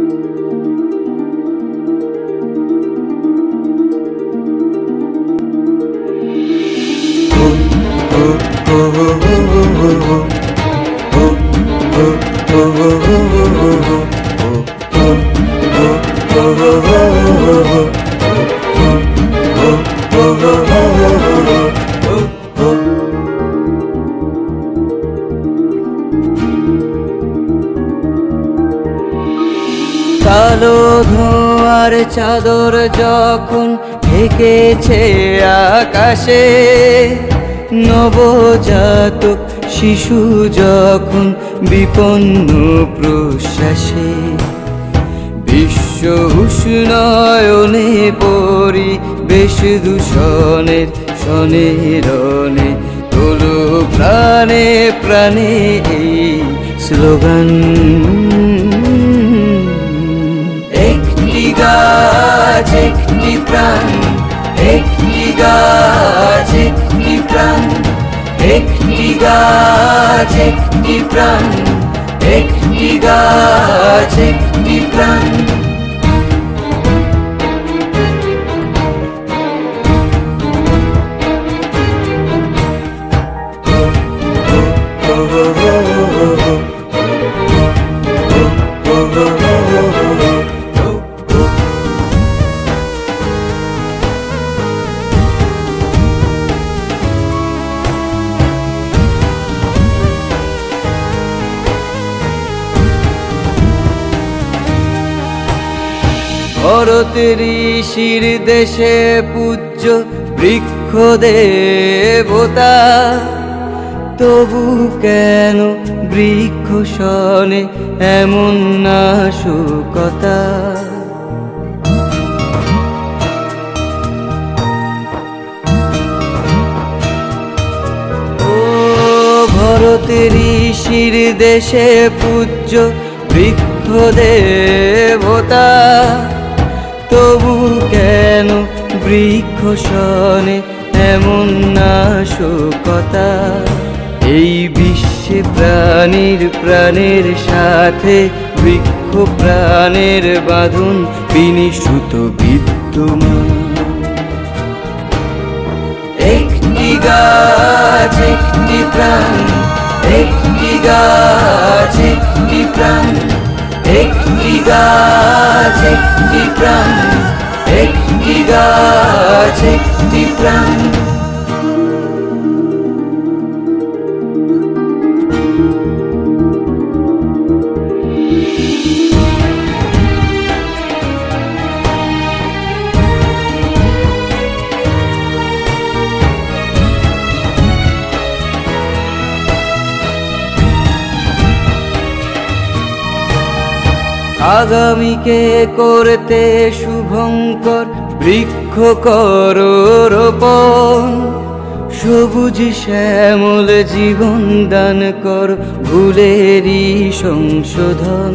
oh, oh, oh, oh. কালো ধোঁয়ার চাদর যখন ঢেকেছে আকাশে, নবজাতক শিশু যখন বিপন্ন প্রশ্বাসে, বিশ্ব উষ্ণয়নে পরি বেশ দূষণের শনে রনে তোলো প্রাণে প্রাণে এই স্লোগান। গাছ একটি প্রাণ একটি গাছ একটি প্রাণ একটি গাছ একটি প্রাণ একটি গাছ একটি প্রাণ। ভরত ঋষির দেশে পূজ্য বৃক্ষ দেবতা তবু কেন বৃক্ষ শনে এমন নাশকতা? ও ভরত ঋষির দেশে পূজ্য বৃক্ষ দেবতা তবু কেন বৃক্ষ শনে এমন নাশকতা? এই বিশ্বে প্রাণীর প্রাণের সাথে বৃক্ষ প্রাণের বাঁধন বিনিশুত বিদ্যমান। একটি গাছ, একটি প্রাণ, একটি গাছ, একটি প্রাণ। একটি গাছ একটি প্রাণ একটি গাছ একটি প্রাণ আগামীকে করতে শুভঙ্কর বৃক্ষ কর রোপণ সবুজ শ্যামল জীবন দান কর ভুলেরই সংশোধন।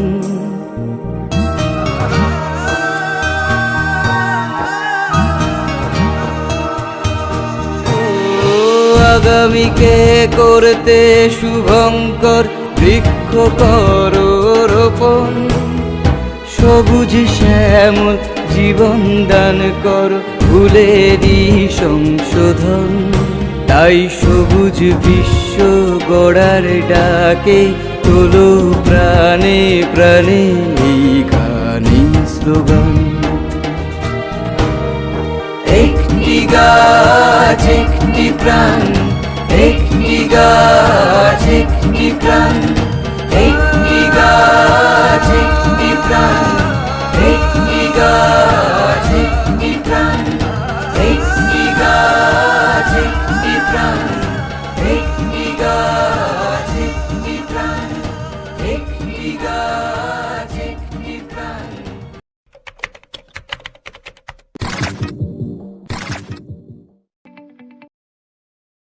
আগামীকে করতে শুভঙ্কর বৃক্ষ কর রোপণ সবুজ শ্যামল জীবন দান কর ভুলেরই সংশোধন। তাই সবুজ বিশ্ব গড়ার ডাকে তোলো প্রাণে প্রাণে এই গানে স্লোগান। একটি গাছ, একটি প্রাণ, একটি গাছ, একটি প্রাণ, একটি গাছ, একটি প্রাণ।